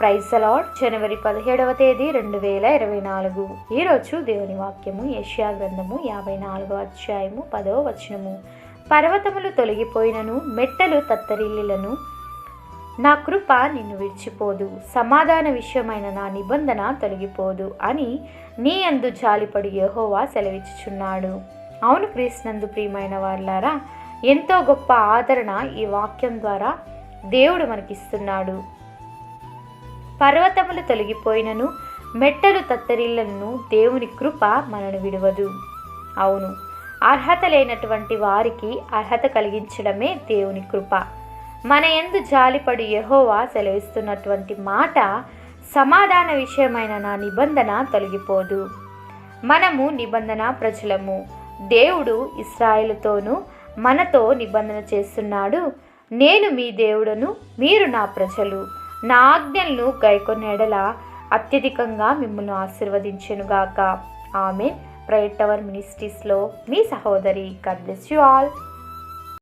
Praise అలాడ్ జనవరి పదిహేడవ తేదీ రెండు వేల ఇరవై నాలుగు. ఈరోజు దేవుని వాక్యము యష్యా గ్రంథము యాభై నాలుగవ అధ్యాయము పదవ వచనము. పర్వతములు తొలగిపోయినను మెట్టలు తత్తరిల్లులను. నా కృప నిన్ను విడిచిపోదు. సమాధాన విషయమైన నా నిబంధన తొలగిపోదు అని నీ అందు జాలిపడి యహోవా సెలవిచ్చుచున్నాడు. అవును క్రీస్తునందు ప్రియమైన వాళ్ళారా ఎంతో గొప్ప ఆదరణ ఈ వాక్యం ద్వారా దేవుడు మనకిస్తున్నాడు. పర్వతములు తొలగిపోయినను మెట్టలు తత్తరిల్లను దేవుని కృప మనను విడవదు. అవును అర్హత లేనటువంటి వారికి అర్హత కలిగించడమే దేవుని కృప. మన ఎందు జాలిపడు యహోవా సెలవిస్తున్నటువంటి మాట సమాధాన విషయమైన నా నిబంధన తొలగిపోదు. మనము నిబంధన ప్రజలము. దేవుడు ఇస్రాయేలుతోనూ మనతో నిబంధన చేస్తున్నాడు. నేను మీ దేవుడను మీరు నా ప్రజలు. నా ఆజ్ఞలను గైకొనేడల అత్యధికంగా మిమ్మల్ని ఆశీర్వదించెనుగాక. ఆమె ప్రైవేట్ టవర్ మినిస్ట్రీస్లో మీ సహోదరి. God bless you all.